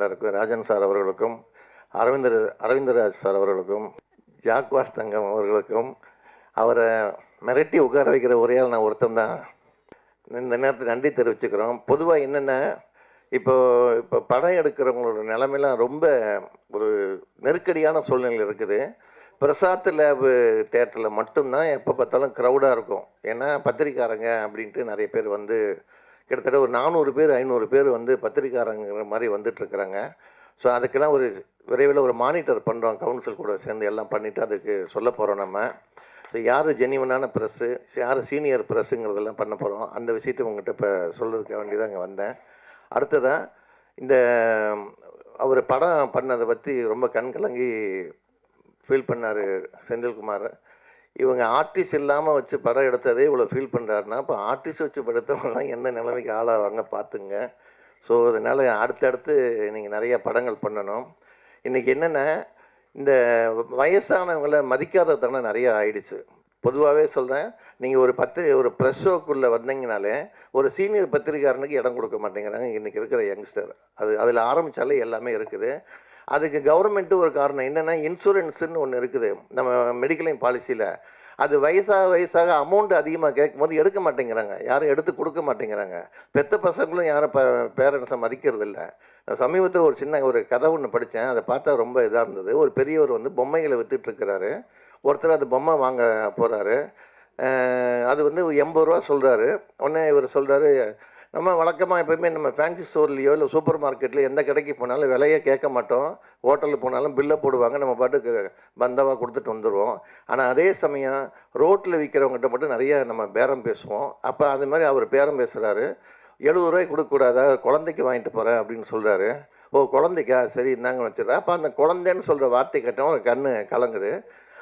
பார்ட்னருக்கு Rajan sir அவர்களுக்கும் அரவிந்தர் Aravindraj sir அவர்களுக்கும் ஜாக்வாஸ் தங்கம் அவர்களுக்கும் அவரை மிரட்டி உட்கார வைக்கிற ஒரே நான் ஒருத்தன் தான். இந்த நேரத்தில் நன்றி தெரிவிச்சுக்கிறோம். பொதுவாக என்னென்ன இப்போ இப்போ படம் எடுக்கிறவங்களோட நிலைமையெல்லாம் ரொம்ப ஒரு நெருக்கடியான சூழ்நிலை இருக்குது. பிரசாத் லேபு தேட்டரில் மட்டும்தான் எப்போ பார்த்தாலும் க்ரௌடாக இருக்கும். ஏன்னா பத்திரிக்காரங்க அப்படின்ட்டு நிறைய பேர் வந்து கிட்டத்தட்ட ஒரு நானூறு பேர் ஐநூறு பேர் வந்து பத்திரிக்காரங்கிற மாதிரி வந்துட்டுருக்குறாங்க. ஸோ அதுக்கெல்லாம் ஒரு விரைவில் ஒரு மானிட்டர் பண்ணுறோம் கவுன்சில் கூட சேர்ந்து எல்லாம் பண்ணிவிட்டு அதுக்கு சொல்ல போகிறோம் நம்ம. ஸோ யார் ஜெனிவனான ப்ரெஸ்ஸு யார் சீனியர் ப்ரெஸ்ஸுங்கிறதெல்லாம் பண்ண போகிறோம் அந்த விஷயத்தை உங்கள்கிட்ட இப்போ சொல்கிறதுக்கு வேண்டியதாக இங்கே வந்தேன். அடுத்ததாக இந்த அவர் படம் பண்ணதை பற்றி ரொம்ப கண்கலங்கி ஃபீல் பண்ணார் செந்தில்குமார். இவங்க ஆர்டிஸ்ட் இல்லாமல் வச்சு படம் எடுத்ததே இவ்வளோ ஃபீல் பண்ணுறாருன்னா இப்போ ஆர்டிஸ்ட் வச்சு படுத்தவங்கலாம் எந்த நிலைமைக்கு ஆளாவாங்க பார்த்துங்க ஸோ அதனால் அடுத்தடுத்து நீங்கள் நிறைய படங்கள் பண்ணணும். இன்றைக்கி என்னென்ன இந்த வயசானவங்களை மதிக்காத தனம் நிறைய ஆயிடுச்சு. பொதுவாகவே சொல்கிறேன் நீங்கள் ஒரு பத்திரி ஒரு ப்ரெஸ் ஷோக்குள்ளே வந்தீங்கனாலே ஒரு சீனியர் பத்திரிகாரனுக்கு இடம் கொடுக்க மாட்டேங்கிறாங்க. இன்றைக்கி இருக்கிற யங்ஸ்டர் அது அதில் ஆரம்பித்தாலே எல்லாமே இருக்குது. அதுக்கு கவர்மெண்ட்டு ஒரு காரணம் என்னென்னா இன்சூரன்ஸுன்னு ஒன்று இருக்குது. நம்ம மெடிக்கலையும் பாலிசியில் அது வயசாக வயசாக அமௌண்ட் அதிகமாக கேட்கும் போது எடுக்க மாட்டேங்கிறாங்க. யாரும் எடுத்து கொடுக்க மாட்டேங்கிறாங்க. பெத்த பசங்களும் யாரும் ப பேரண்ட்ஸை மதிக்கிறது இல்லை சமீபத்தில் ஒரு சின்ன ஒரு கதை ஒன்று படித்தேன் அதை பார்த்தா ரொம்ப இதாக இருந்தது. ஒரு பெரியவர் வந்து பொம்மைகளை விற்றுட்டுருக்கிறாரு ஒருத்தர் அது பொம்மை வாங்க போகிறாரு அது வந்து எண்பது ரூபா சொல்கிறாரு உடனே இவர் சொல்கிறாரு நம்ம வழக்கமாக எப்போயுமே நம்ம ஃபேன்சி ஸ்டோர்லேயோ இல்லை சூப்பர் மார்க்கெட்லேயோ எந்த கடைக்கு போனாலும் விலையே கேட்க மாட்டோம். ஹோட்டலுக்கு போனாலும் பில்லை போடுவாங்க. நம்ம பாட்டுக்கு பந்தவாக கொடுத்துட்டு வந்துடுவோம் ஆனால் அதே சமயம் ரோட்டில் விற்கிறவங்ககிட்ட மட்டும் நிறைய நம்ம பேரம் பேசுவோம். அப்போ அது மாதிரி அவர் பேரம் பேசுகிறாரு எழுபது ரூபாய்க்கு கொடுக்கக்கூடாதா குழந்தைக்கு வாங்கிட்டு போகிறேன் அப்படின்னு சொல்கிறாரு ஓ குழந்தைக்கா? சரி இந்தாங்க வச்சுருக்கேன் அப்போ அந்த குழந்தைன்னு சொல்கிற வார்த்தை கேட்டவன் ஒரு கண்ணு கலங்குது.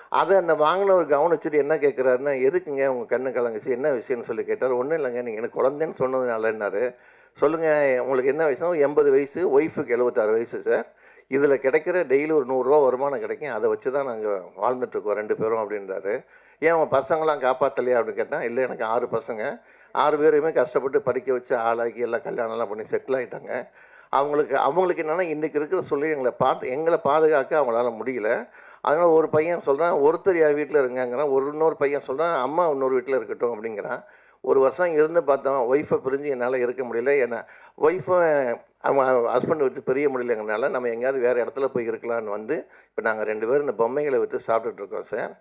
அதை அந்த வாங்கினவர் கவனிச்சுட்டு என்ன கேட்குறாருன்னா எதுக்குங்க உங்கள் கண்ணு கலங்குச்சு? என்ன விஷயம்னு சொல்லி கேட்டார். ஒன்றும் இல்லைங்க. நீங்கள் எனக்கு குழந்தைன்னு சொன்னதுனாலன்னாரு. சொல்லுங்கள் உங்களுக்கு என்ன வயசுனா எண்பது வயசு ஒய்ஃபுக்கு எழுபத்தாறு வயசு சார். இதில் கிடைக்கிற டெய்லி ஒரு நூறுரூவா வருமானம் கிடைக்கும். அதை வச்சு தான் நாங்கள் வாழ்ந்துட்டுருக்கோம் ரெண்டு பேரும் அப்படின்றாரு. ஏன் அவன் பசங்களாம் காப்பாற்றலையா அப்படின்னு கேட்டால் இல்லை எனக்கு ஆறு பசங்க. ஆறு பேரையுமே கஷ்டப்பட்டு படிக்க வச்சு ஆளாக்கி எல்லாம் கல்யாணம்லாம் பண்ணி செட்டில் ஆகிட்டாங்க அவங்களுக்கு அவங்களுக்கு என்னென்னா இன்றைக்கி இருக்கிற சொல்லி எங்களை பார்த்து எங்களை பாதுகாக்க அவங்களால முடியல. அதனால் ஒரு பையன் சொல்கிறான் ஒருத்தர் என் வீட்டில் இருங்கங்கிறான். ஒரு இன்னொரு பையன் சொல்கிறான் அம்மா இன்னொரு வீட்டில் இருக்கட்டும். அப்படிங்கிறான். ஒரு வருஷம் இருந்து பார்த்தோம் ஒய்ஃபை பிரிஞ்சு என்னால் இருக்க முடியல. ஏன்னா ஒய்ஃபை அவன் ஹஸ்பண்ட் வச்சு பிரிய முடியலங்கிறனால நம்ம எங்கேயாவது வேறு இடத்துல போய் இருக்கலாம்னு வந்து இப்போ நாங்கள் ரெண்டு பேரும் இந்த பொம்மைகளை வச்சு சாப்பிட்டுட்ருக்கோம் சார்.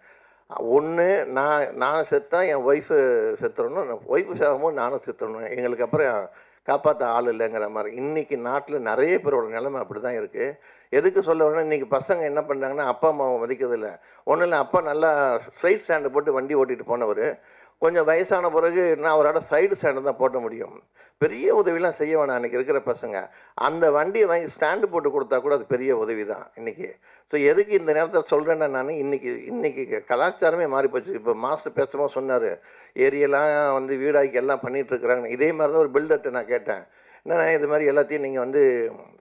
ஒன்று நான் நான் செத்தா என் ஒய்ஃபு செத்துறணும். ஒய்ஃபு சாகமும் நானும் செத்துறணும். எங்களுக்கு அப்புறம் காப்பாற்ற ஆள் இல்லைங்கிற மாதிரி. இன்றைக்கி நாட்டில் நிறைய பேரோட நிலைமை அப்படி தான் இருக்குது எதுக்கு சொல்ல வரேன்னா இன்றைக்கி பசங்க என்ன பண்ணுறாங்கன்னா அப்பா அம்மாவை மதிக்கிறதில்ல. ஒன்றும் இல்லை அப்பா நல்லா ஸ்ட்ரைட் ஸ்டாண்டு போட்டு வண்டி ஓட்டிகிட்டு போனவர். கொஞ்சம் வயசான பிறகு நான் அவரோட சைடு ஸ்டாண்டு தான் போட்ட முடியும். பெரிய உதவிலாம் செய்ய வேணாம் அன்றைக்கி இருக்கிற பசங்க. அந்த வண்டியை வாங்கி ஸ்டாண்டு போட்டு கொடுத்தா கூட அது பெரிய உதவி தான் இன்றைக்கி ஸோ எதுக்கு இந்த நேரத்தில் சொல்கிறேன்னா நான் இன்றைக்கி இன்றைக்கி கலாச்சாரமே மாறி போச்சு இப்போ மாஸ்டர் பேசுகிறோம் சொன்னார் ஏரியெல்லாம் வந்து வீடாக்கி எல்லாம் பண்ணிகிட்ருக்குறாங்க இதே மாதிரி தான் ஒரு பில்டர்கிட்ட நான் கேட்டேன். என்னண்ணா இது மாதிரி எல்லாத்தையும் நீங்கள் வந்து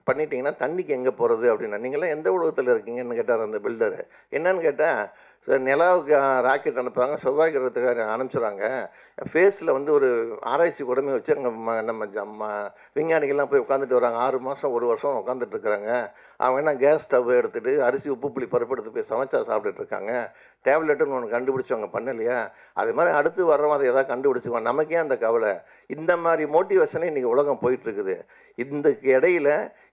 பண்ணிட்டீங்கன்னா தண்ணிக்கு எங்கே போகிறது அப்படின்னா நீங்களாம் எந்த உலகத்தில் இருக்கீங்கன்னு கேட்டார் அந்த பில்டரு என்னன்னு கேட்டால் சார் நிலாவுக்கு ராக்கெட் அனுப்புகிறாங்க செவ்வாய் கிரகத்துக்கு அனுப்பிச்சுறாங்க ஃபேஸில் வந்து ஒரு ஆராய்ச்சி கூடமே வச்சு அங்கே நம்ம நம்ம விஞ்ஞானிகள்லாம் போய் உட்காந்துட்டு வராங்க. ஆறு மாதம் ஒரு வருஷம் உட்காந்துட்டு இருக்கிறாங்க அவங்க என்ன கேஸ் ஸ்டவ் எடுத்துகிட்டு அரிசி உப்பு புளி பருப்பு எடுத்து போய் சமைச்சா சாப்பிட்டுட்டு இருக்காங்க டேப்லெட்டுன்னு ஒன்று கண்டுபிடிச்சவங்க பண்ணலையா? அது மாதிரி அடுத்து வர்றவங்க அதை எதாவது கண்டுபிடிச்சிக்குவாங்க நமக்கே அந்த கவலை. இந்த மாதிரி மோட்டிவேஷனே இன்றைக்கி உலகம் போயிட்டுருக்குது. இந்த இடையில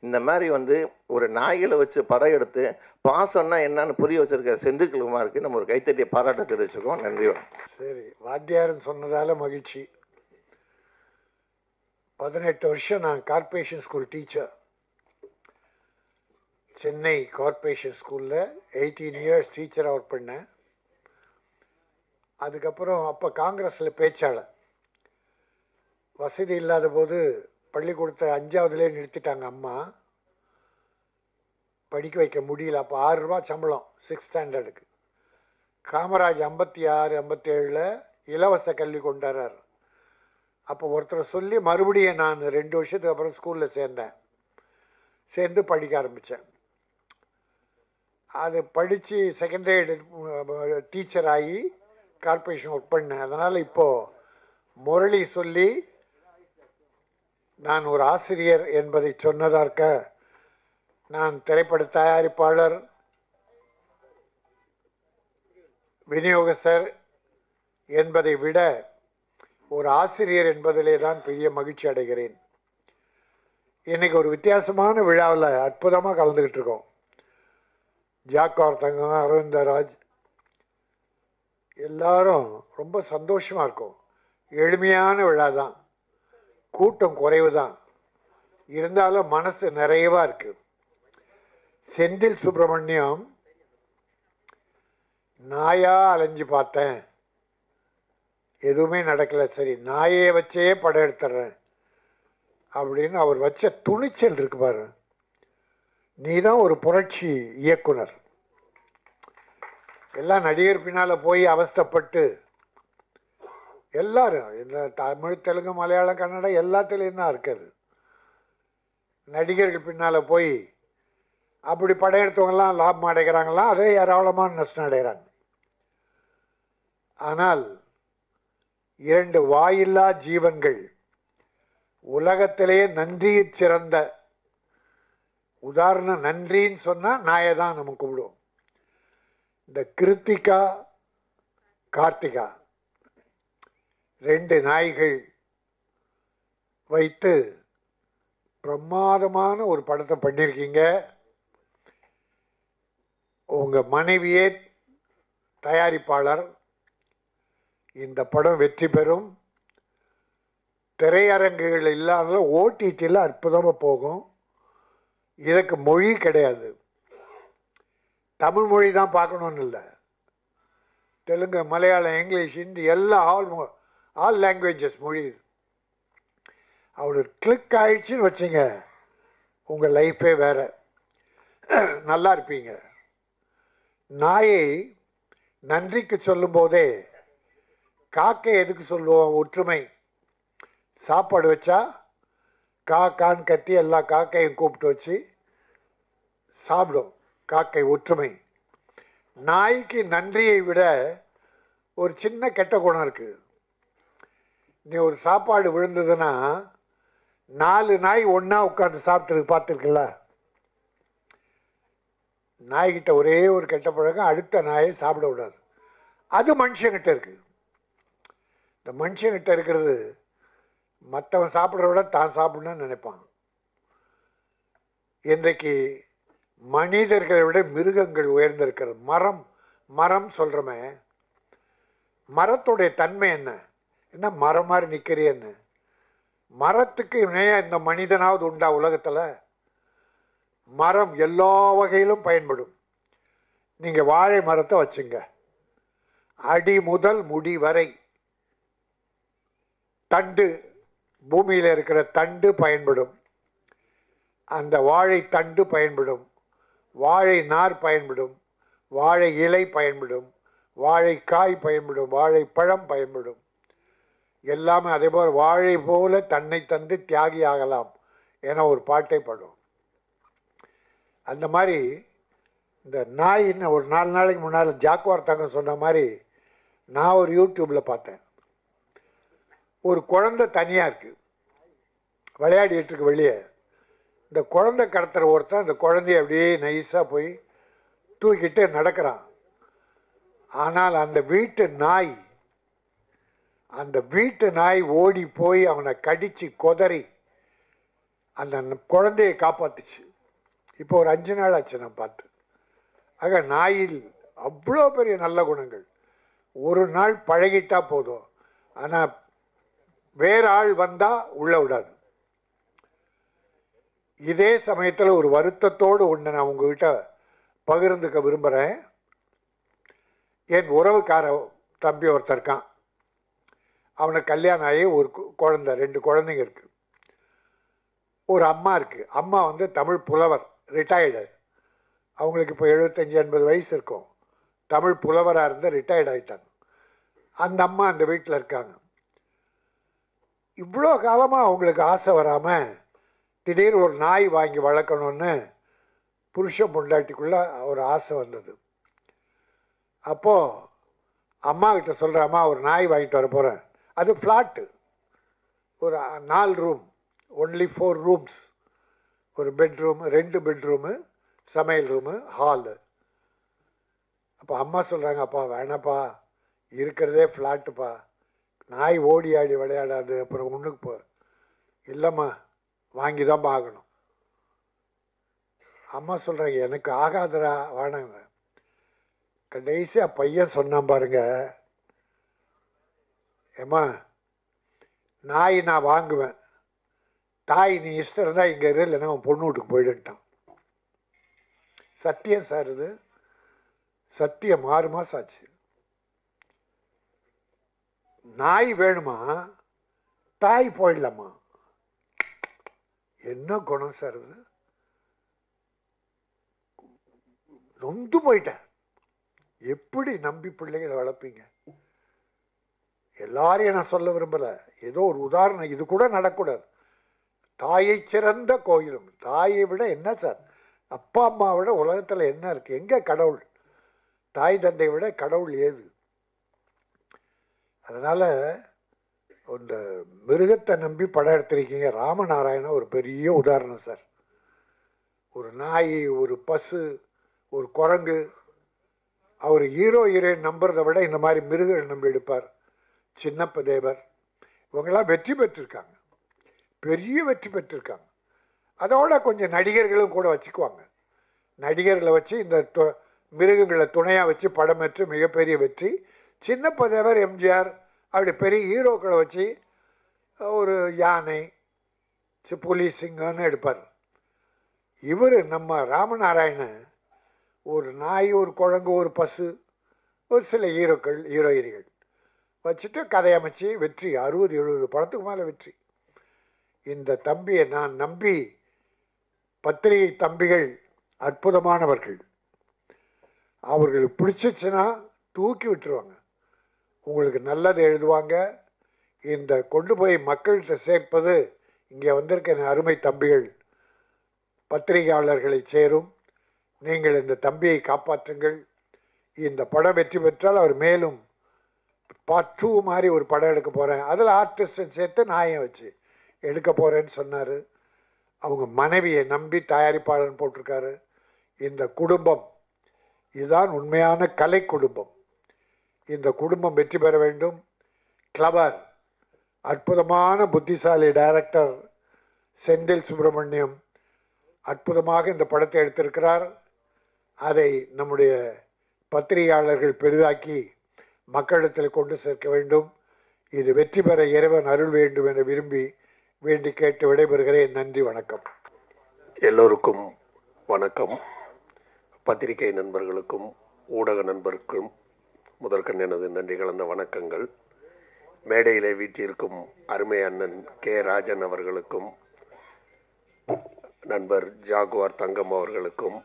இந்த மாதிரி வந்து ஒரு நாய்களை வச்சு படம் எடுத்து பாசம்னா என்னன்னு புரிய வச்சிருக்க செந்தில்குமாருக்கு நம்ம ஒரு கைத்தட்டிய பாராட்ட தெரிவிச்சுக்கோம் நன்றி சரி வாத்தியார்னு சொன்னதால மகிழ்ச்சி. பதினெட்டு வருஷம் நான் corporation school teacher Chennai corporation ஸ்கூலில் எயிட்டீன் இயர்ஸ் டீச்சராக ஒர்க் பண்ணேன். அதுக்கப்புறம் அப்போ காங்கிரஸில் பேச்சாளர். வசதி இல்லாத போது பள்ளிக்கூடத்தை அஞ்சாவதுலேயே நிறுத்திட்டாங்க அம்மா. படிக்க வைக்க முடியல. அப்போ ஆறு ரூபா சம்பளம் சிக்ஸ் ஸ்டாண்டர்டுக்கு காமராஜ் ஐம்பத்தி ஆறு ஐம்பத்தேழில் இலவச கல்வி கொண்டாடுறார். அப்போ ஒருத்தரை சொல்லி மறுபடியும் நான் ரெண்டு வருஷத்துக்கு அப்புறம் ஸ்கூலில் சேர்ந்தேன். சேர்ந்து படிக்க ஆரம்பித்தேன் அது படித்து செகண்டரி டீச்சர் ஆகி கார்ப்பரேஷன் ஒர்க் பண்ணேன். அதனால் இப்போது முரளி சொல்லி நான் ஒரு ஆசிரியர் என்பதை சொன்னதற்க நான் திரைப்பட தயாரிப்பாளர் விநியோகஸ்தர் என்பதை விட ஒரு ஆசிரியர் என்பதிலே தான் பெரிய மகிழ்ச்சி அடைகிறேன். இன்னைக்கு ஒரு வித்தியாசமான விழாவில் அற்புதமாக கலந்துக்கிட்டு இருக்கோம். ஜாக்கார் தங்கம் அரவிந்தராஜ் எல்லாரும் ரொம்ப சந்தோஷமாக இருக்கும். எளிமையான விழா தான். கூட்டம் குறைவு தான். இருந்தாலும் மனசு நிறையவாக இருக்குது செந்தில் சுப்பிரமணியம் நாயா அலைஞ்சு பார்த்தேன். எதுவுமே நடக்கலை. சரி நாயை வச்சே படம் எடுத்துடுறேன் அப்படின்னு அவர் வச்ச துணிச்சல் இருக்கு பாரு. நீ தான் ஒரு புரட்சி இயக்குனர். எல்லாம் நடிகர் பின்னால் போய் அவஸ்தைப்பட்டு எல்லாரும் இந்த தமிழ் தெலுங்கு மலையாளம் கன்னடம் எல்லாத்துலேயும் தான் இருக்குது நடிகர்கள் பின்னால் போய் அப்படி படம் லாபம் அடைகிறாங்களாம் அதே ஏராளமான நஷ்டம் அடைகிறாங்க. ஆனால் இரண்டு வாயில்லா ஜீவன்கள் உலகத்திலேயே நன்றி சிறந்த உதாரணம் நன்றின்னு சொன்னால் நாயை தான் நம்ம கூப்பிடுவோம். இந்த கிருத்திகா கார்த்திகா ரெண்டு நாய்கள் வைத்து பிரமாதமான ஒரு படத்தை பண்ணியிருக்கீங்க. உங்கள் மனைவியே தயாரிப்பாளர். இந்த படம் வெற்றி பெறும். திரையரங்குகள் இல்லாத ஓடிடியில் அற்புதமாக போகும். இதுக்கு மொழி கிடையாது. தமிழ் மொழி தான் பார்க்கணுன்னு இல்லை. தெலுங்கு மலையாளம் இங்கிலீஷ் ஹிந்தி எல்லாம் ஆல் ஆல் லாங்குவேஜஸ் மொழி. இது. கிளிக் ஆயிடுச்சுன்னு வச்சுங்க. உங்கள் லைஃபே வேறு. நல்லா இருப்பீங்க. நாயை நன்றிக்கு சொல்லும்போதே காக்கை எதுக்கு சொல்லுவோம்? ஒற்றுமை. சாப்பாடு வச்சா கா கான் கத்தி எல்லா காக்கையும் கூப்பிட்டு வச்சு சாப்பிடும். காக்கை ஒற்றுமை. நாய்க்கு நன்றியை விட ஒரு சின்ன கெட்ட குணம் இருக்குது நீ ஒரு சாப்பாடு விழுந்ததுன்னா நாலு நாய் ஒன்றா உட்காந்து சாப்பிட்டு பார்த்துருக்குல்ல நாய்கிட்ட ஒரே ஒரு கெட்ட பழக்கம் அடுத்த நாயை சாப்பிட விடாது. அது மனுஷங்கிட்ட இருக்குது இந்த மனுஷங்கிட்ட இருக்கிறது மற்றவன் சாப்பிட்றத விட தான் சாப்பிடணும்னு நினைப்பான் இன்றைக்கு மனிதர்களை விட மிருகங்கள் உயர்ந்திருக்கிறது மரம் மரம் சொல்கிறோமே மரத்துடைய தன்மை என்ன? என்ன மரம் மாதிரி நிற்கிறேன்னு மரத்துக்கு இணையாக இந்த மனிதனாவது உண்டா உலகத்தில்? மரம் எல்லா வகையிலும் பயன்படும். நீங்கள் வாழை மரத்தை வச்சுங்க. அடி முதல் முடி வரை தண்டு பூமியில் இருக்கிற தண்டு பயன்படும். அந்த வாழை தண்டு பயன்படும். வாழை நார் பயன்படும். வாழை இலை பயன்படும். வாழைக்காய் பயன்படும். வாழைப்பழம் பயன்படும். எல்லாமே அதே போல் வாழை போல தன்னை தந்து தியாகி ஆகலாம் என ஒரு பாட்டை படும் அந்த மாதிரி இந்த நாயின்னு ஒரு நாலு நாளைக்கு முன்னால் ஜாக்குவார் தங்க சொன்ன மாதிரி நான் ஒரு யூடியூப்பில் பார்த்தேன். ஒரு குழந்தை தனியாக இருக்குது விளையாடிட்டு இருக்கு வெளியே. இந்த குழந்தை கடத்துற ஒருத்தன் அந்த குழந்தைய அப்படியே நைஸாக போய் தூக்கிட்டு நடக்கிறான். ஆனால் அந்த வீட்டு நாய் அந்த வீட்டு நாய் ஓடி போய் அவனை கடித்து கொதறி அந்த குழந்தையை காப்பாத்துச்சு. இப்போ ஒரு அஞ்சு நாள் ஆச்சு நான் பார்த்து. ஆக நாயில் அவ்வளோ பெரிய நல்ல குணங்கள். ஒரு நாள் பழகிட்டா போதும். ஆனால் வேற ஆள் வந்தால் உள்ள விடாது. இதே சமயத்தில் ஒரு வருத்தத்தோடு ஒன்று நான் உங்ககிட்ட பகிர்ந்துக்க விரும்புகிறேன் என் உறவுக்கார தம்பி ஒருத்தர் இருக்கான். அவனுக்கு கல்யாணம் ஆகி ஒரு கு- குழந்தை ரெண்டு குழந்தைங்க இருக்குது ஒரு அம்மா இருக்குது அம்மா வந்து தமிழ் புலவர். ரிட்டையர்டு அவங்களுக்கு இப்போ எழுபத்தஞ்சி எண்பது வயசு இருக்கும். தமிழ் புலவராக இருந்து ரிட்டையர்ட் ஆயிட்டாங்க. அந்த அம்மா அந்த வீட்டில் இருக்காங்க. இவ்வளோ காலமாக அவங்களுக்கு ஆசை வராமல் திடீர் ஒரு நாய் வாங்கி வளர்க்கணும்னு புருஷன் பொண்டாட்டிக்குள்ளே ஒரு ஆசை வந்தது. அப்போது அம்மா கிட்ட ஒரு நாய் வாங்கிட்டு வர போகிறேன் அது ஃப்ளாட்டு ஒரு நாலு ரூம் ஒன்லி ஃபோர் ரூம்ஸ் ஒரு பெட்ரூம் ரெண்டு பெட்ரூமு சமையல் ரூமு ஹாலு அப்போ அம்மா சொல்கிறாங்க அப்பா வேணாப்பா. இருக்கிறதே ஃப்ளாட்டுப்பா நாய் ஓடி ஆடி விளையாடாது. அப்புறம் ஒன்றுக்கு போ. இல்லைம்மா வாங்கி தான் ஆகணும். அம்மா சொல்கிறாங்க எனக்கு ஆகாதரா வேணாங்க கடைசியாக பையன் சொன்னான் பாருங்க ஏம்மா நாய் நான் வாங்குவேன். தாய் நீ இஷ்டம் இருந்தால் இங்கே இரு இல்லைன்னா அவன் பொண்ணு வீட்டுக்கு போயிடுன்ட்டான். சத்தியம் சார் இது. சத்தியம் ஆறு மாதம் ஆச்சு. நாய் வேணுமா? தாய் போயிடலாமா? என்ன குணம் சார் இது? நொந்து போயிட்டேன். எப்படி நம்பி பிள்ளைகளை வளர்ப்பீங்க? எல்லாரையும் நான் சொல்ல விரும்பலை. ஏதோ ஒரு உதாரணம். இது கூட நடக்கூடாது. தாயை சிறந்த கோயிலும். தாயை விட என்ன சார்? அப்பா அம்மா விட உலகத்தில் என்ன இருக்குது எங்கே கடவுள்? தாய் தந்தை விட கடவுள் ஏது? அதனால் இந்த மிருகத்தை நம்பி படம் எடுத்திருக்கீங்க. ராமநாராயண ஒரு பெரிய உதாரணம் சார். ஒரு நாய் ஒரு பசு ஒரு குரங்கு. அவர் ஹீரோ ஹீரோயின் நம்புறதை விட இந்த மாதிரி மிருகங்கள் நம்பி எடுப்பார். சின்னப்ப தேவர். இவங்கெல்லாம் வெற்றி பெற்றிருக்காங்க. பெரிய வெற்றி பெற்றிருக்காங்க. அதோட கொஞ்சம் நடிகர்களும் கூட வச்சுக்குவாங்க. நடிகர்களை வச்சு இந்த து- மிருகங்களை துணையாக வச்சு படம் பெற்று மிகப்பெரிய வெற்றி. சின்ன பதவர் எம்ஜிஆர் அப்படி பெரிய ஹீரோக்களை வச்சு ஒரு யானை புலி சிங்கம்னு எடுப்பார். இவர் நம்ம ராமநாராயணன் ஒரு நாய் ஒரு குழங்கு ஒரு பசு ஒரு சில ஹீரோக்கள் ஹீரோயினிகள் வச்சுட்டு கதையமைச்சு வெற்றி அறுபது எழுபது படத்துக்கு மேலே வெற்றி. இந்த தம்பியை நான் நம்பி பத்திரிகை தம்பிகள் அற்புதமானவர்கள். அவர்களுக்கு பிடிச்சிச்சுன்னா தூக்கி விட்டுருவாங்க. உங்களுக்கு நல்லது எழுதுவாங்க. இந்த கொண்டு போய் மக்கள்கிட்ட சேர்ப்பது இங்கே வந்திருக்க அருமை தம்பிகள் பத்திரிகையாளர்களை சேரும். நீங்கள் இந்த தம்பியை காப்பாற்றுங்கள். இந்த படம் வெற்றி பெற்றால் அவர் மேலும் பார்ட் டூ மாதிரி ஒரு படம் எடுக்க போகிறேன் அதில் ஆர்டிஸ்டை சேர்த்து நாயை வச்சு. எடுக்க போகிறேன்னு சொன்னார். அவங்க மனைவியை நம்பி தயாரிப்பாளர் போட்டிருக்காரு. இந்த குடும்பம் இதுதான் உண்மையான கலை குடும்பம். இந்த குடும்பம் வெற்றி பெற வேண்டும். கிளவர் அற்புதமான புத்திசாலி டைரக்டர் செந்தில் சுப்பிரமணியம் அற்புதமாக இந்த படத்தை எடுத்திருக்கிறார். அதை நம்முடைய பத்திரிகையாளர்கள் பெரிதாக்கி மக்களிடத்தில் கொண்டு சேர்க்க வேண்டும். இது வெற்றி பெற இறைவன் அருள் வேண்டும் என விரும்பி வேண்டி கேட்டு விடைபெறுகிறேன். நன்றி வணக்கம். எல்லோருக்கும் வணக்கம். பத்திரிகை நண்பர்களுக்கும் ஊடக நண்பருக்கும் முதற்கண் எனது நன்றி கலந்த வணக்கங்கள். மேடையிலே வீற்றிருக்கும் அருமை அண்ணன் கே ராஜன் அவர்களுக்கும் நண்பர் ஜாகுவார் தங்கம் அவர்களுக்கும்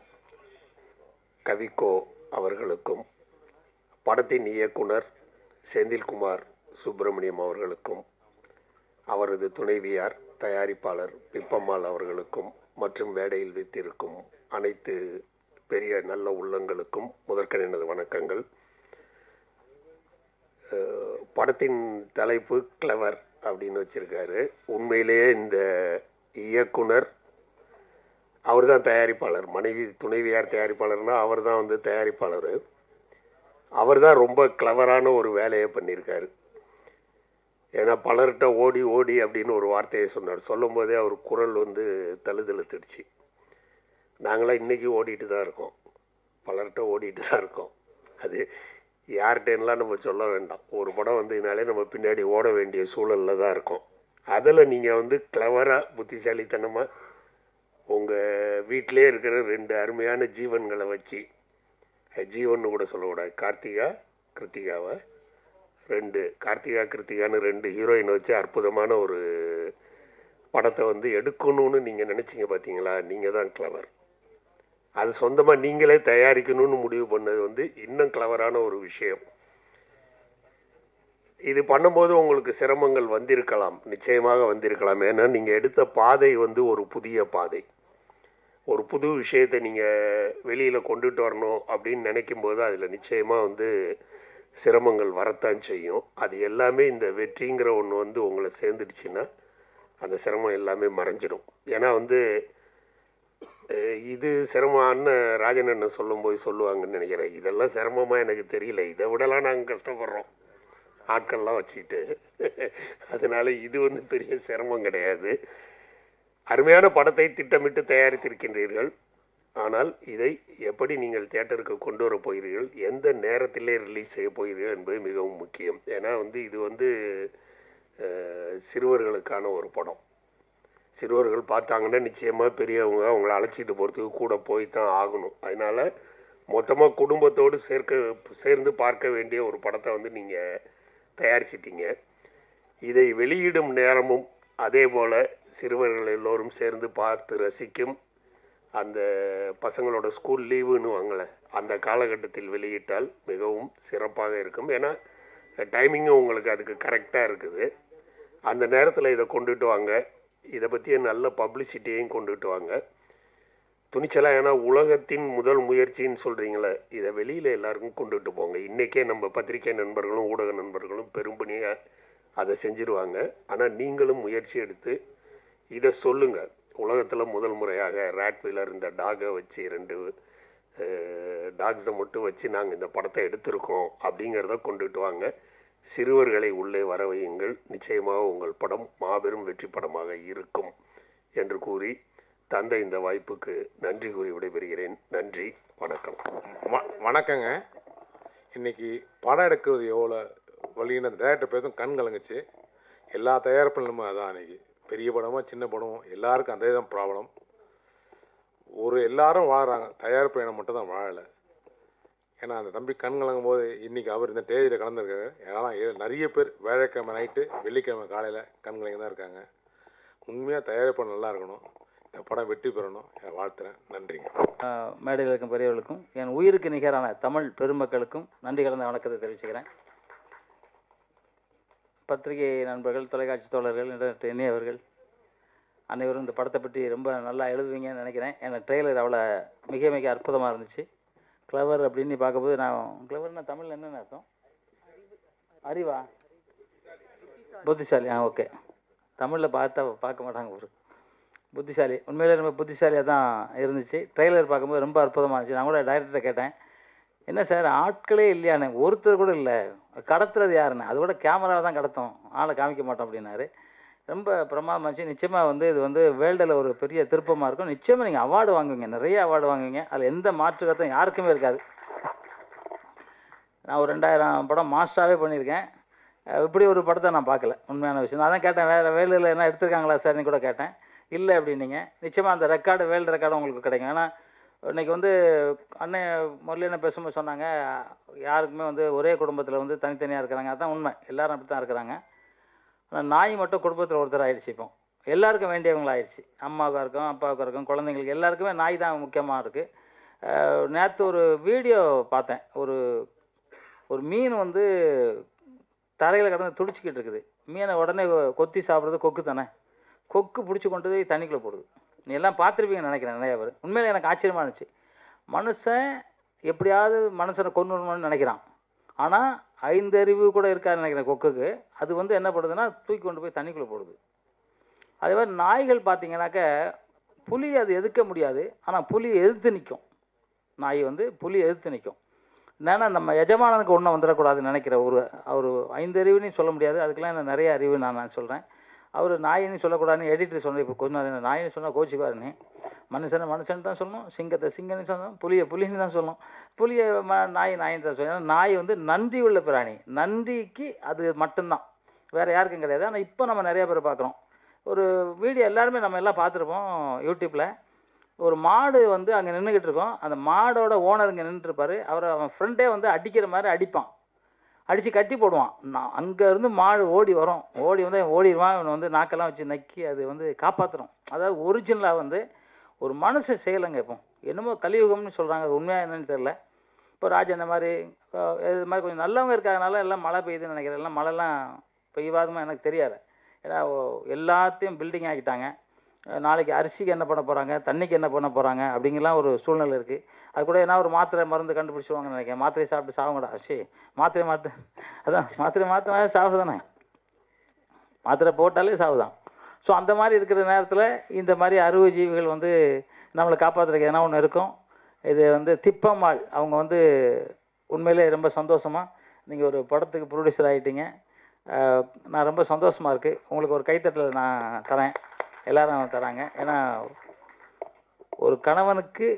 கவிக்கோ அவர்களுக்கும் படத்தின் இயக்குனர் செந்தில்குமார் சுப்பிரமணியம் அவர்களுக்கும் அவரது துணைவியார் தயாரிப்பாளர் பிப்பம்மாள் அவர்களுக்கும் மற்றும் வேடையில் வைத்திருக்கும் அனைத்து பெரிய நல்ல உள்ளங்களுக்கும் முதற்கண் எனது வணக்கங்கள். படத்தின் தலைப்பு கிளவர் அப்படின்னு வச்சிருக்காரு. உண்மையிலேயே இந்த இயக்குனர் அவர் தான் தயாரிப்பாளர். மனைவி துணைவியார் தயாரிப்பாளர்னா அவர் தான் வந்து தயாரிப்பாளர். அவர் தான் ரொம்ப கிளவரான ஒரு வேலையை பண்ணியிருக்காரு. ஏன்னா பலர்கிட்ட ஓடி ஓடி அப்படின்னு ஒரு வார்த்தையை சொன்னார். சொல்லும் போதே அவர் குரல் வந்து தழுதழுத்துடுச்சு. நாங்களாம் இன்றைக்கி ஓடிட்டு தான் இருக்கோம். பலர்கிட்ட ஓடிட்டு தான் இருக்கோம். அது யார்கிட்டலாம் நம்ம சொல்ல வேண்டாம். ஒரு படம் வந்ததுனாலே நம்ம பின்னாடி ஓட வேண்டிய சூழலில் தான் இருக்கோம். அதில் நீங்கள் வந்து கிளவராக புத்திசாலித்தனமாக உங்கள் வீட்டிலே இருக்கிற ரெண்டு அருமையான ஜீவன்களை வச்சு ஜீவன் ஜீவன்னு கூட சொல்லக்கூடாது கார்த்திகா கிருத்திகாவை ரெண்டு கார்த்திகா கிருத்திகான்னு ரெண்டு ஹீரோயின் வச்சு அற்புதமான ஒரு படத்தை வந்து எடுக்கணும்னு நீங்கள் நினச்சிங்க பார்த்தீங்களா நீங்கள் தான் கிளவர் அது சொந்தமாக நீங்களே தயாரிக்கணும்னு முடிவு பண்ணது வந்து இன்னும் கிளவரான ஒரு விஷயம். இது பண்ணும்போது உங்களுக்கு சிரமங்கள் வந்திருக்கலாம். நிச்சயமாக வந்திருக்கலாம். ஏன்னா நீங்கள் எடுத்த பாதை வந்து ஒரு புதிய பாதை. ஒரு புது விஷயத்தை நீங்கள் வெளியில் கொண்டுட்டு வரணும் அப்படின்னு நினைக்கும் போது அதில் நிச்சயமாக வந்து சிரமங்கள் வரத்தான் செய்யும். அது எல்லாமே இந்த வெற்றிங்கிற ஒன்று வந்து உங்களை சேர்ந்துடுச்சுன்னா அந்த சிரமம் எல்லாமே மறைஞ்சிடும். ஏன்னா வந்து இது சிரமம் அண்ணன் ராஜன் அண்ணன் சொல்லும்போது சொல்லுவாங்கன்னு நினைக்கிறேன். இதெல்லாம் சிரமமாக எனக்கு தெரியல. இதை விடலாம் நாங்கள் கஷ்டப்படுறோம். ஆட்கள்லாம் வச்சுக்கிட்டு. அதனால இது வந்து பெரிய சிரமம் கிடையாது. அருமையான படத்தை திட்டமிட்டு தயாரித்திருக்கின்றீர்கள். ஆனால் இதை எப்படி நீங்கள் தேட்டருக்கு கொண்டு வர போகிறீர்கள் எந்த நேரத்திலே ரிலீஸ் செய்ய போகிறீர்கள் என்பது மிகவும் முக்கியம். ஏன்னா வந்து இது வந்து சிறுவர்களுக்கான ஒரு படம். சிறுவர்கள் பார்த்தாங்கன்னா நிச்சயமாக பெரியவங்க அவங்கள அழைச்சிட்டு போகிறதுக்கு கூட போய் தான் ஆகணும். அதனால் மொத்தமாக குடும்பத்தோடு சேர்க்க சேர்ந்து பார்க்க வேண்டிய ஒரு படத்தை வந்து நீங்கள் தயாரிச்சிட்டிங்க. இதை வெளியிடும் நேரமும் அதே போல் சிறுவர்கள் எல்லோரும் சேர்ந்து பார்த்து ரசிக்கும் அந்த பசங்களோட ஸ்கூல் லீவுன்னு வாங்கல. அந்த காலகட்டத்தில் வெளியிட்டால் மிகவும் சிறப்பாக இருக்கும். ஏன்னா டைமிங்கும் உங்களுக்கு அதுக்கு கரெக்டாக இருக்குது. அந்த நேரத்தில் இதை கொண்டுட்டு வாங்க. இதை பற்றிய நல்ல பப்ளிசிட்டியையும் கொண்டுட்டு வாங்க. துணிச்சலாக ஏன்னா உலகத்தின் முதல் முயற்சின்னு சொல்கிறீங்களே இதை வெளியில் எல்லாருக்கும் கொண்டுட்டு போங்க. இன்றைக்கே நம்ம பத்திரிக்கை நண்பர்களும் ஊடக நண்பர்களும் பெரும்பணியாக அதை செஞ்சிருவாங்க. ஆனால் நீங்களும் முயற்சி எடுத்து இதை சொல்லுங்கள் உலகத்தில் முதல் முறையாக ராட்வீலர் இந்த டாகை வச்சு ரெண்டு டாக்ஸை மட்டும் வச்சு நாங்கள் இந்த படத்தை எடுத்திருக்கோம் அப்படிங்கிறத கொண்டுட்டு வாங்க. சிறுவர்களை உள்ளே வர வையுங்கள். நிச்சயமாக உங்கள் படம் மாபெரும் வெற்றி படமாக இருக்கும் என்று கூறி தந்த இந்த வாய்ப்புக்கு நன்றி கூறி விடைபெறுகிறேன். நன்றி வணக்கம். வ- வணக்கங்க. இன்னைக்கு படம் எடுக்கிறது எவ்வளோ வழின்னு அந்த டேரக்டர் பேசும் கண் கலங்குச்சு. எல்லா தயாரிப்பிலுமே அதான் அன்னைக்கு. பெரிய படமோ சின்ன படமோ எல்லாருக்கும் அதே தான் ப்ராப்ளம். ஒரு எல்லாரும் வாழுறாங்க. தயாரிப்பு இனம் மட்டும் தான் வாழலை. ஏன்னா அந்த தம்பி கண் கலங்கும் போது இன்றைக்கி அவர் இந்த தேதியில் கலந்துருக்காரு. ஏன்னா நிறைய பேர் வேலைக்கிழமை நைட்டு வெள்ளிக்கிழமை காலையில் கண் கலங்கி தான் இருக்காங்க. உண்மையாக தயாரிப்பு நல்லா இருக்கணும். இந்த படம் வெற்றி பெறணும். என் வாழ்த்துறேன். நன்றிங்க. மேடைகளுக்கும் பெரியவர்களுக்கும் என் உயிருக்கு நிகரான தமிழ் பெருமக்களுக்கும் நன்றி கலந்த வணக்கத்தை தெரிவிச்சுக்கிறேன். பத்திரிகை நண்பர்கள் தொலைக்காட்சி தோழர்கள் இன்டர்நெட் இணையவர்கள் அனைவரும் இந்த படத்தை பற்றி ரொம்ப நல்லா எழுதுவீங்கன்னு நினைக்கிறேன். ஏன்னா ட்ரெய்லர் அவ்வளோ மிக மிக அற்புதமாக இருந்துச்சு. கிளவர் அப்படின்னு பார்க்கும்போது நான் கிளவர்னா தமிழில் என்னென்ன அர்த்தம்? அறிவா? புத்திசாலி. ஆ ஓகே. தமிழில் பார்த்தா பார்க்க மாட்டாங்க ஒரு புத்திசாலி. உண்மையிலே ரொம்ப புத்திசாலியாக தான் இருந்துச்சு. ட்ரெய்லர் பார்க்கும்போது ரொம்ப அற்புதமாக இருந்துச்சு. நான் கூட டைரக்டரை கேட்டேன். என்ன சார் ஆட்களே இல்லையாண்ணே ஒருத்தர் கூட இல்லை. கடத்துறது யாருண்ணே அது கூட கேமராவை தான் கடத்தும். ஆளை காமிக்க மாட்டோம் அப்படின்னாரு. ரொம்ப பிரமாதமாச்சு நிச்சயமாக வந்து இது வந்து வேர்ல்டில் ஒரு பெரிய திருப்பமாக இருக்கும். நிச்சயமாக நீங்கள் அவார்டு வாங்குவீங்க நிறைய அவார்டு வாங்குவீங்க. அதில் எந்த மாற்று கருத்தும் யாருக்குமே இருக்காது. நான் ஒரு ரெண்டாயிரம் படம் மாஸ்டராகவே பண்ணியிருக்கேன். இப்படி ஒரு படத்தை நான் பார்க்கல. உண்மையான விஷயம். நான் தான் கேட்டேன் வேறு வேலையில் என்ன எடுத்திருக்காங்களா சார்னு கூட கேட்டேன். இல்லை அப்படின்னீங்க. நிச்சயமாக அந்த ரெக்கார்டு வேல்டு ரெக்கார்டு உங்களுக்கு கிடைக்கும். ஏன்னா இன்னைக்கு வந்து அண்ணன் முரளி என்ன பேசும்போது சொன்னாங்க யாருக்குமே வந்து ஒரே குடும்பத்தில் வந்து தனித்தனியாக இருக்கிறாங்க. அதான் உண்மை. எல்லாரும் அப்படி தான் இருக்கிறாங்க. ஆனால் நாய் மட்டும் குடும்பத்தில் ஒருத்தர் ஆயிடுச்சு இப்போ. எல்லாருக்கும் வேண்டியவங்களா ஆயிடுச்சு அம்மாவுக்காக இருக்கும் அப்பாவுக்காக இருக்கும் குழந்தைங்களுக்கு எல்லாருக்குமே நாய் தான் முக்கியமாக இருக்குது நேற்று ஒரு வீடியோ பார்த்தேன். ஒரு ஒரு மீன் வந்து தரையில் கிடந்து துடிச்சிக்கிட்டு இருக்குது. மீனை உடனே கொத்தி சாப்பிட்றது கொக்கு தானே. கொக்கு பிடிச்சி கொண்டு போய் தண்ணிக்குள்ளே போடுது. நீ எல்லாம் பார்த்துருப்பீங்கன்னு நினைக்கிறேன் நிறைய பேர். உண்மையில எனக்கு ஆச்சரியமாக இருந்துச்சு. மனுஷன் எப்படியாவது மனுஷனை கொண்டு வரணும்னு நினைக்கிறான். ஆனால் ஐந்து அறிவு கூட இருக்காதுன்னு நினைக்கிறேன் கொக்குக்கு. அது வந்து என்ன பண்ணுதுன்னா தூக்கி கொண்டு போய் தண்ணிக்குள்ளே போடுது. அதே மாதிரி நாய்கள் பார்த்தீங்கன்னாக்க புலி அது எதிர்க்க முடியாது. ஆனால் புலி எதிர்த்து நிற்கும் நாய் வந்து புலி எதிர்த்து நிற்கும் என்னன்னா நம்ம எஜமானனுக்கு ஒன்றும் வந்துடக்கூடாதுன்னு நினைக்கிற ஒரு அவர் ஐந்து அறிவுன்னு சொல்ல முடியாது. அதுக்கெல்லாம் எனக்கு நிறைய அறிவு நான் நான் சொல்கிறேன் அவர் நாயின்னு சொல்லக்கூடாதுன்னு எடிட்டர் சொன்ன இப்போ கொஞ்சம் நேரம் நாயின்னு சொன்னால் கோச்சிக்குவாருன்னு மனுஷனை மனுஷன் தான் சொல்லணும் சிங்கத்தை சிங்கன்னு சொல்லணும் புலியை புலின்னு தான் சொல்லணும். புலியை ம நாய் நாயின்னு தான் சொல்லணும். ஏன்னா நாய் வந்து நன்றி உள்ள பிராணி. நன்றிக்கு அது மட்டும்தான். வேறு யாருக்கும் கிடையாது. ஆனால் இப்போ நம்ம நிறைய பேர் பார்க்குறோம். ஒரு வீடியோ எல்லாருமே நம்ம எல்லாம் பார்த்துருப்போம் யூடியூப்பில் ஒரு மாடு வந்து அங்கே நின்றுக்கிட்டு இருக்கோம். அந்த மாடோட ஓனர் இங்கே நின்றுட்டுருப்பாரு அவரை அவன் ஃப்ரெண்டே வந்து அடிக்கிற மாதிரி அடிப்பான். அடித்து கட்டி போடுவான். நான் அங்கேருந்து மாடு ஓடி வரும். ஓடி வந்து ஓடிடுவான். இவனை வந்து நாக்கெல்லாம் வச்சு நக்கி அது வந்து காப்பாற்றுறோம் அதாவது ஒரிஜினலாக வந்து ஒரு மனுஷன் செய்யலைங்க இப்போ. என்னமோ கலியுகம்னு சொல்கிறாங்க அது உண்மையாக என்னன்னு தெரில இப்போ ராஜா இந்த மாதிரி இது மாதிரி கொஞ்சம் நல்லவங்க இருக்காங்கனால எல்லாம் மழை பெய்யுதுன்னு நினைக்கிறேன். எல்லாம் மழைலாம் பெய்வாதுமா எனக்கு தெரியாது. ஏன்னா எல்லாத்தையும் பில்டிங் ஆகிட்டாங்க நாளைக்கு அரிசிக்கு என்ன பண்ண போகிறாங்க தண்ணிக்கு என்ன பண்ண போகிறாங்க அப்படிங்கலாம் ஒரு சூழ்நிலை இருக்குது அது கூட என்ன ஒரு மாத்திரை மருந்து கண்டுபிடிச்சிருவாங்கன்னு நினைக்கிறேன். மாத்திரை சாப்பிட்டு சாவுங்கடா. சரி மாத்திரை மாத்திரை அதான் மாத்திரை மாற்றினாலே சாவு தானே? மாத்திரை போட்டாலே சாவுதான் ஸோ அந்த மாதிரி இருக்கிற நேரத்தில் இந்த மாதிரி அறுவை ஜீவிகள் வந்து நம்மளை காப்பாற்றுறதுக்கு எதனா ஒன்று இருக்கும். இது வந்து திப்பம்மாள். அவங்க வந்து உண்மையிலே ரொம்ப சந்தோஷமாக நீங்கள் ஒரு படத்துக்கு ப்ரொடியூசர் ஆகிட்டீங்க நான் ரொம்ப சந்தோஷமாக இருக்குது உங்களுக்கு ஒரு கைத்தட்டல் நான் தரேன். எல்லாரும் தராங்க. ஏன்னா ஒரு கணவனுக்கு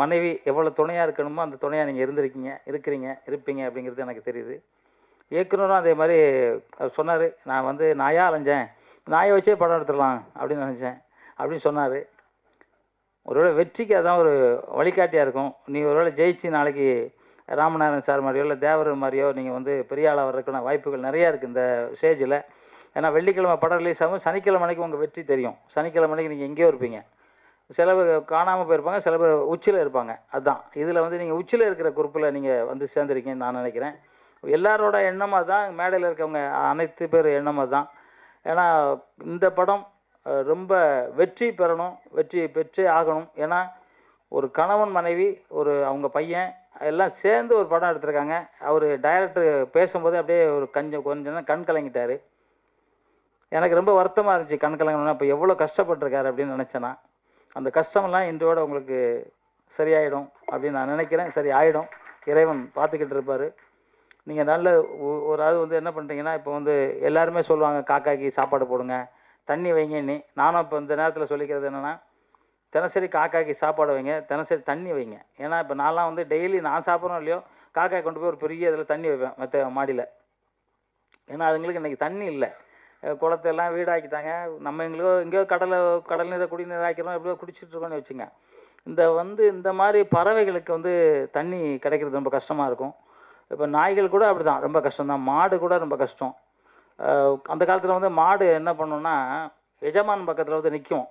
மனைவி எவ்வளோ துணையாக இருக்கணுமோ அந்த துணையாக நீங்கள் இருந்திருக்கீங்க இருக்கிறீங்க இருப்பீங்க அப்படிங்கிறது எனக்கு தெரியுது. இயக்குனரும் அதே மாதிரி அவர் சொன்னார் நான் வந்து நாயாக அலைஞ்சேன் நாயை வச்சே படம் எடுத்துடலாம் அப்படின்னு நினச்சேன் அப்படின்னு சொன்னார். ஒருவேளை வெற்றிக்கு அதான் ஒரு வழிகாட்டியாக இருக்கும். நீ ஒருவேளை ஜெயிச்சு நாளைக்கு ராமநாதன் சார் மாதிரியோ இல்லை தேவர் மாதிரியோ நீங்கள் வந்து பெரிய ஆளாக வர்றதுக்கான வாய்ப்புகள் நிறையா இருக்குது இந்த ஸ்டேஜில். ஏன்னா வெள்ளிக்கிழமை படம் ரிலீஸ் ஆகும் சனிக்கிழமை அன்றைக்கி உங்கள் வெற்றி தெரியும். சனிக்கிழமை அன்றைக்கி நீங்கள் எங்கேயோ இருப்பீங்க. சில பேர் காணாமல் போயிருப்பாங்க சில பேர் உச்சியில் இருப்பாங்க. அதுதான் இதில் வந்து நீங்கள் உச்சியில் இருக்கிற குரூப்பில் நீங்கள் வந்து சேர்ந்துருக்கீங்கன்னு நான் நினைக்கிறேன். எல்லாரோட எண்ணமாக தான் மேடையில் இருக்கவங்க அனைத்து பேர் எண்ணமாக தான் ஏன்னா இந்த படம் ரொம்ப வெற்றி பெறணும் வெற்றி பெற்றே ஆகணும். ஏன்னா ஒரு கணவன் மனைவி ஒரு அவங்க பையன் எல்லாம் சேர்ந்து ஒரு படம் எடுத்திருக்காங்க. அவர் டைரக்டர் பேசும்போது அப்படியே ஒரு கொஞ்சம் கொஞ்சம் கண் கலங்கிட்டாரு. எனக்கு ரொம்ப வருத்தமாக இருந்துச்சு கண் கலங்கணும்னா இப்போ எவ்வளோ கஷ்டப்பட்டிருக்காரு அப்படின்னு நினச்சேன்னா அந்த கஷ்டமெல்லாம் இன்றோட உங்களுக்கு சரியாயிடும் அப்படின்னு நான் நினைக்கிறேன். சரி ஆகிடும் இறைவன் பார்த்துக்கிட்டு இருப்பார். நீங்கள் நல்ல ஒ- ஒரு ஆள் வந்து என்ன பண்ணுறீங்கன்னா இப்போ வந்து எல்லாருமே சொல்லுவாங்க காக்காய்க்கு சாப்பாடு போடுங்க. தண்ணி வைங்க நீ நானும் இப்போ இந்த நேரத்தில் சொல்லிக்கிறது என்னென்னா தினசரி காக்காய்க்கு சாப்பாடு வைங்க. தினசரி தண்ணி வைங்க. ஏன்னா இப்போ நான்லாம் வந்து டெய்லி நான் சாப்பிட்றோம் இல்லையோ காக்காய் கொண்டு போய் ஒரு பெரிய இதில் தண்ணி வைப்பேன் மற்ற மாடியில். ஏன்னா அதுங்களுக்கு இன்றைக்கி தண்ணி இல்லை. குளத்தை எல்லாம் வீடாக்கிட்டாங்க. நம்ம எங்களுக்கோ எங்கேயோ கடலை கடல் நீரை குடிநீர் ஆக்கிறோம் எப்படியோ குடிச்சிட்டு இருக்கோம்னு வச்சுங்க. இந்த வந்து இந்த மாதிரி பறவைகளுக்கு வந்து தண்ணி கிடைக்கிறது ரொம்ப கஷ்டமாக இருக்கும். இப்போ நாய்கள் கூட அப்படி தான் ரொம்ப கஷ்டம்தான். மாடு கூட ரொம்ப கஷ்டம். அந்த காலத்தில் வந்து மாடு என்ன பண்ணுன்னா எஜமான் பக்கத்தில் வந்து நிற்கும்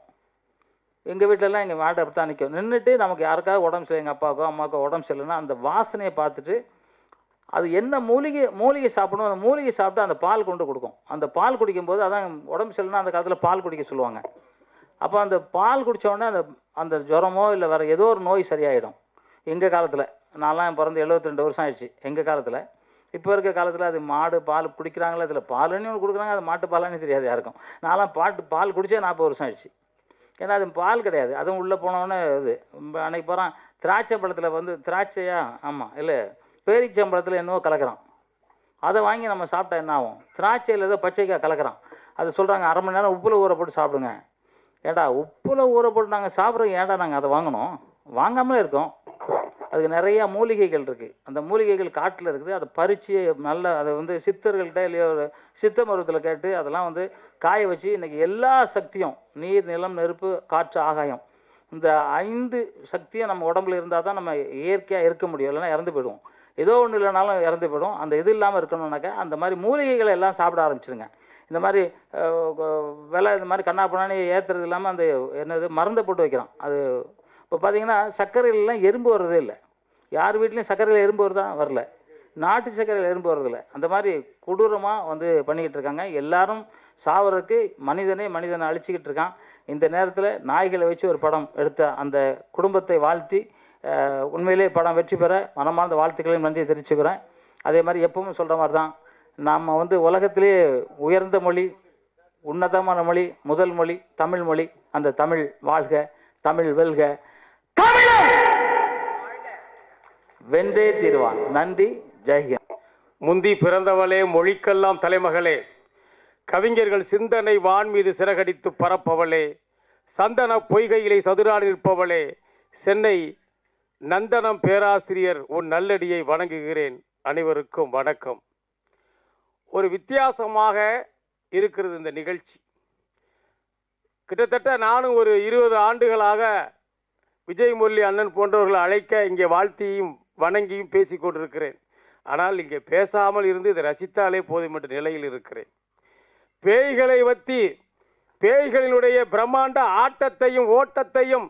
எங்கள் வீட்டிலலாம் எங்கள் மாடு அப்படி தான் நிற்கும் நின்றுட்டு நமக்கு யாருக்காவது உடம்பு சரியில்லை எங்கள் அப்பாவுக்கோ அம்மாவுக்கோ உடம்பு சரியில்லைன்னா அந்த வாசனையை பார்த்துட்டு அது என்ன மூலிகை மூலிகை சாப்பிடணும் அந்த மூலிகை சாப்பிட்டு அந்த பால் கொண்டு கொடுக்கும். அந்த பால் குடிக்கும்போது அதான் உடம்பு சரியில்லைன்னா அந்த காலத்தில் பால் குடிக்க சொல்லுவாங்க. அப்போ அந்த பால் குடித்தோடனே அந்த அந்த ஜுரமோ இல்லை வேறு ஏதோ ஒரு நோய் சரியாயிடும். எங்கள் காலத்தில் நான்லாம் பிறந்து 72 வருஷம் ஆயிடுச்சு எங்கள் காலத்தில். இப்போ இருக்க காலத்தில் அது மாடு பால் குடிக்கிறாங்களே அதில் பாலுன்னு ஒன்று கொடுக்குறாங்க அது மாட்டு பாலான்னு தெரியாது யாருக்கும். நான்லாம் பாட்டு பால் குடித்தே நாற்பது வருஷம் ஆயிடுச்சு. ஏன்னா அது பால் கிடையாது அதுவும் உள்ளே போனோடனே இது அன்னைக்கு போகிறான் திராட்சை பழத்தில் வந்து திராட்சையா ஆமாம் இல்லை பேரிச்சம்பழத்தில் என்னவோ கலக்கிறான். அதை வாங்கி நம்ம சாப்பிட்டா என்ன ஆகும்? திராட்சையில் ஏதோ பச்சைக்காய் கலக்கிறான். அது சொல்கிறாங்க அரை மணி நேரம் உப்பில் ஊற போட்டு சாப்பிடுங்க. ஏடா உப்பில் ஊற போட்டு நாங்கள் சாப்பிட்றோம் ஏன்டா நாங்கள் அதை வாங்கணும் வாங்காமலே இருக்கோம். அதுக்கு நிறையா மூலிகைகள் இருக்குது அந்த மூலிகைகள் காட்டில் இருக்குது. அதை பறித்து நல்ல அதை வந்து சித்தர்கள்ட்ட இல்லையோ ஒரு சித்த மருவத்தில் கேட்டு அதெல்லாம் வந்து காய வச்சு இன்றைக்கி எல்லா சக்தியும் நீர் நிலம் நெருப்பு காற்று ஆகாயம் இந்த ஐந்து சக்தியும் நம்ம உடம்புல இருந்தால் தான் நம்ம இயற்கையாக இருக்க முடியும். இல்லைன்னா இறந்து போயிடுவோம். ஏதோ ஒன்று இல்லைனாலும் இறந்து போயிடும். அந்த இது இல்லாமல் இருக்கணும்னாக்கா அந்த மாதிரி மூலிகைகளை எல்லாம் சாப்பிட ஆரம்பிச்சிருங்க. இந்த மாதிரி விலை இந்த மாதிரி கண்ணா பண்ணானே ஏற்றுறது இல்லாமல் அந்த என்னது மருந்தை போட்டு வைக்கிறான் அது இப்போ பார்த்தீங்கன்னா சர்க்கரையிலலாம் எறும்பு வர்றதே இல்லை. யார் வீட்லேயும் சர்க்கரையில் எறும்பு வருதா? வரல. நாட்டு சர்க்கரையில் எறும்பு வர்றதில்ல அந்த மாதிரி கொடூரமாக வந்து பண்ணிக்கிட்டு இருக்காங்க. எல்லாரும் சாவறதுக்கு மனிதனே மனிதனை அழிச்சிக்கிட்டு இருக்கான். இந்த நேரத்தில் நாய்களை வச்சு ஒரு படம் எடுத்த அந்த குடும்பத்தை வாழ்த்தி உண்மையிலே படம் வெற்றி பெற மனமார்ந்த வாழ்த்துக்களையும் நன்றி தெரிவிச்சுக்கிறேன். அதே மாதிரி எப்பவும் சொல்கிற மாதிரி தான் நாம் வந்து உலகத்திலே உயர்ந்த மொழி உன்னதமான மொழி முதல் மொழி தமிழ் மொழி அந்த தமிழ் வாழ்க தமிழ் வெல்க. வென்றே தீர்வான். நன்றி ஜெய்கன் முந்தி பிறந்தவளே மொழிக்கெல்லாம் தலைமகளே கவிஞர்கள் சிந்தனை வான் மீது சிறகடித்து பரப்பவளே சந்தன பொய்கையிலே சதுராடி நிற்பவளே சென்னை நந்தனம் பேராசிரியர் உன் நல்லடியை வணங்குகிறேன். அனைவருக்கும் வணக்கம். ஒரு வித்தியாசமாக இருக்கிறது இந்த நிகழ்ச்சி. கிட்டத்தட்ட நானும் ஒரு இருபது ஆண்டுகளாக விஜய் முரளி அண்ணன் போன்றவர்களை அழைக்க இங்கே வாழ்த்தியும் வணங்கியும் பேசிக்கொண்டிருக்கிறேன் ஆனால் இங்கே பேசாமல் இருந்து இதை ரசித்தாலே போதும் என்ற நிலையில் இருக்கிறேன். பேய்களை வத்தி பேய்களினுடைய பிரம்மாண்ட ஆட்டத்தையும் ஓட்டத்தையும்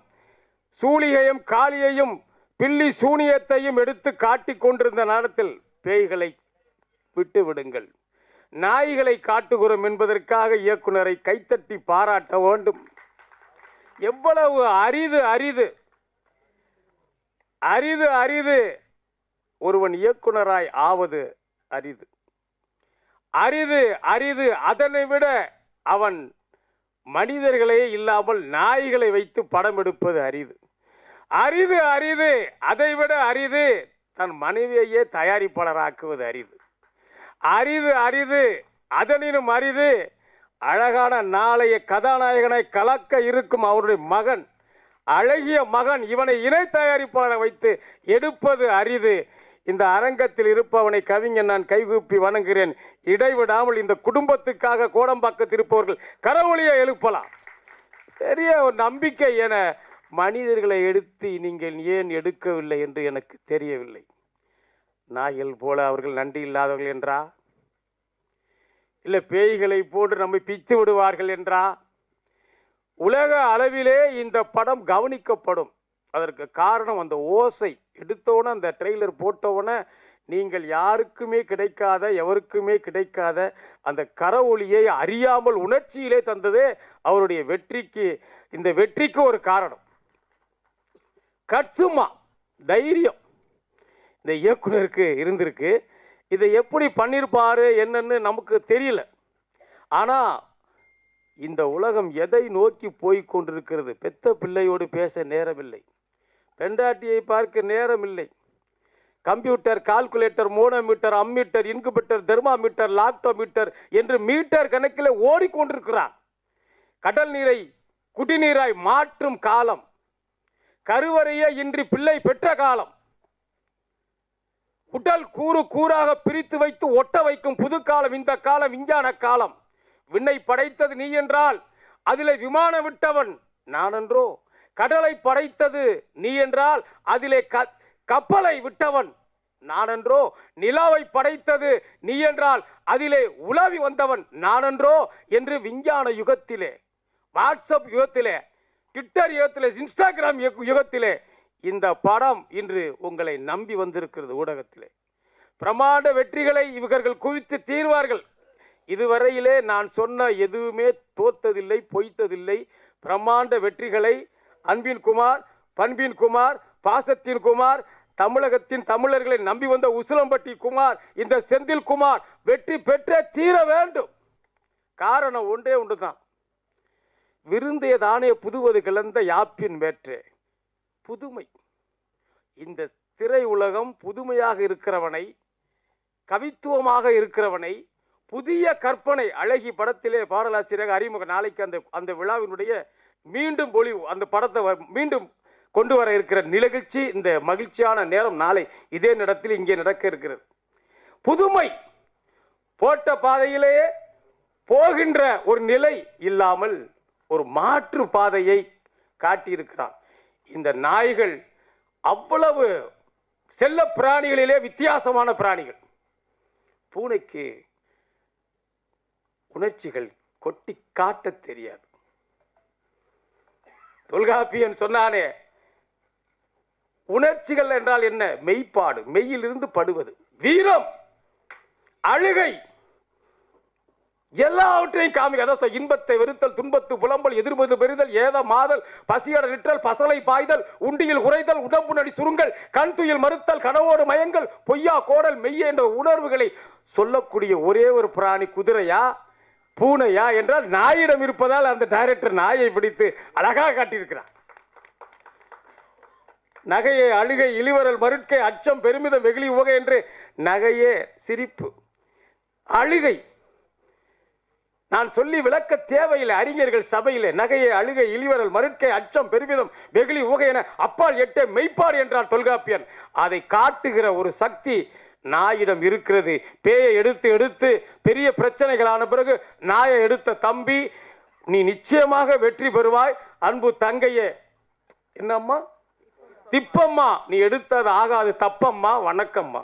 சூழிகையும் காளியையும் பில்லி சூனியத்தையும் எடுத்து காட்டி கொண்டிருந்த நேரத்தில் பேய்களை விட்டு விடுங்கள். நாய்களை காட்டுகிறோம் என்பதற்காக இயக்குனரை கைத்தட்டி பாராட்ட வேண்டும். எவ்வளவு அரிது அரிது. அரிது அரிது. ஒருவன் இயக்குனராய் ஆவது அரிது. அரிது அரிது. அதனை விட அவன் மனிதர்களே இல்லாமல் நாய்களை வைத்து படம் எடுப்பது அரிது. அரிது அரிது அதைவிட அரிது தன் மனைவியையே தயாரிப்பாளராக்குவது அரிது அரிது அரிது அதனினும் அரிது அழகான நாளைய கதாநாயகனை கலக்க இருக்கும் அவருடைய மகன் அழகிய மகன் இவனை இணை தயாரிப்பாளரை வைத்து எடுப்பது அரிது இந்த அரங்கத்தில் இருப்பவனை கவிஞன் நான் கைகூப்பி வணங்குகிறேன். இடைவிடாமல் இந்த குடும்பத்துக்காக கோடம்பாக்கத்தில் இருப்பவர்கள் கரவொலியை எழுப்பலாம். பெரிய ஒரு நம்பிக்கை என மனிதர்களை எடுத்து நீங்கள் ஏன் எடுக்கவில்லை என்று எனக்கு தெரியவில்லை. நாய்கள் போல அவர்கள் நன்றி இல்லாதவர்கள் என்றா? இல்லை பேய்களை போன்று நம்மை பித்து விடுவார்கள் என்றா? உலக அளவிலே இந்த படம் கவனிக்கப்படும். அதற்கு காரணம் அந்த ஓசை. எடுத்தோன்னே அந்த ட்ரெய்லர் போட்டவுடனே நீங்கள் யாருக்குமே கிடைக்காத எவருக்குமே கிடைக்காத அந்த கரவொலியை அறியாமல் உணர்ச்சியிலே தந்ததே அவருடைய வெற்றிக்கு இந்த வெற்றிக்கு ஒரு காரணம். கட்சுமா தைரியம். இந்த இயக்குனருக்கு இருந்திருக்கு. இதை எப்படி பண்ணியிருப்பாரு என்னன்னு நமக்கு தெரியல. ஆனால் இந்த உலகம் எதை நோக்கி போய் கொண்டிருக்கிறது? பெத்த பிள்ளையோடு பேச நேரமில்லை. பெண்டாட்டியை பார்க்க நேரமில்லை. Computer calculator monometer ammeter incubator thermometer lactometer என்று மீட்டர் கணக்கில் ஓடிக்கொண்டிருக்கிறான் கடல் நீரை குடிநீராய் மாற்றும் காலம் கருவறைய இன்றி பிள்ளை பெற்ற காலம். உடல் கூறு கூறாக பிரித்து வைத்து ஒட்ட வைக்கும் புது காலம் இந்த காலம் விஞ்ஞான காலம். விண்ணை படைத்தது நீ என்றால் அதிலே விமானம் விட்டவன் நானன்றோ கடலை படைத்தது நீ என்றால் அதிலே க- கப்பலை விட்டவன் நானன்றோ நிலாவை படைத்தது நீ என்றால் அதிலே உலாவி வந்தவன் நானன்றோ என்று விஞ்ஞான யுகத்திலே வாட்ஸ்அப் யுகத்திலே ட்விட்டர் யுகத்திலே இன்ஸ்டாகிராம் யுகத்திலே இந்த படம் இன்று உங்களை நம்பி வந்திருக்கிறது ஊடகத்திலே. பிரமாண்ட வெற்றிகளை இவர்கள் குவித்து தீர்வார்கள். இதுவரையிலே நான் சொன்ன எதுவுமே தோத்ததில்லை பொய்த்ததில்லை. பிரமாண்ட வெற்றிகளை அன்பின் குமார் பண்பின் குமார் பாசத்தின் குமார் தமிழகத்தின் தமிழர்களை நம்பி வந்த உசிலம்பட்டி குமார் இந்த செந்தில் குமார் வெற்றி பெற்றே தீர வேண்டும். காரணம் ஒன்றே ஒன்று தான் விருந்தைய தானே புதுவது கிளந்த யாப்பின் வேற்றே. புதுமை. இந்த திரை உலகம் புதுமையாக இருக்கிறவனை கவித்துவமாக இருக்கிறவனை புதிய கற்பனை அழகி படத்திலே பாடலாசிரியர் அறிமுக நாளைக்கு அந்த அந்த விழாவினுடைய மீண்டும் ஒளி அந்த படத்தை வ- மீண்டும் கொண்டு வர இருக்கிற நிகழ்ச்சி இந்த மகிழ்ச்சியான நேரம் நாளை இதே நேரத்தில் இங்கே நடக்க இருக்கிறது. புதுமை. போட்ட பாதையிலேயே போகின்ற ஒரு நிலை இல்லாமல் ஒரு மாற்று பாதையை காட்டியிருக்கிறான். இந்த நாய்கள் அவ்வளவு செல்ல பிராணிகளிலே வித்தியாசமான பிராணிகள். பூனைக்கு உணர்ச்சிகள் கொட்டி காட்ட தெரியாது. தொல்காப்பியன் சொன்னானே உணர்ச்சிகள் என்றால் என்ன? மெய்ப்பாடு. மெய்யிலிருந்து படுவது. வீரம். அழுகை. எல்லாவற்றையும் காமிக்க. அதான் இன்பத்தை வெறுத்தல் துன்பத்து புலம்பல் எதிர்பது பெறுதல் ஏத மாதல் பசியட நிற்றல் பசலை பாய்தல் உண்டியில் உரைதல் உடம்பு நடி சுருங்கல் கண் துயில் மறுத்தல் கனவோடு மயங்கள் பொய்யா கோடல் மெய்ய என்ற உணர்வுகளை சொல்லக்கூடிய ஒரே ஒரு பிராணி குதிரையா பூனையா என்றால் நாயிடம் இருப்பதால் அந்த டைரக்டர் நாயை பிடித்து அழகாக காட்டியிருக்கிறார். நகையை அழுகை இழிவரல் மறுக்கை அச்சம் பெருமிதம் வெகுளி உகை என்று நகையே சிரிப்பு. அழுகை நான் சொல்லி விளக்க தேவையில்லை. அறிஞர்கள் சபையிலே நகையை அழுகை இழிவரல் மருட்கை அச்சம் பெருமிதம் வெகுளி உகை என அப்பால் எட்டே மெய்ப்பாடு என்றார் தொல்காப்பியன் அதை காட்டுகிற ஒரு சக்தி நாயிடம் இருக்கிறது. பேயை எடுத்து எடுத்து பெரிய பிரச்சனைகளான பிறகு நாயை எடுத்த தம்பி நீ நிச்சயமாக வெற்றி பெறுவாய். அன்பு தங்கையே என்னம்மா? திப்பம்மா நீ எடுத்தது ஆகாது தப்பம்மா வணக்கம்மா.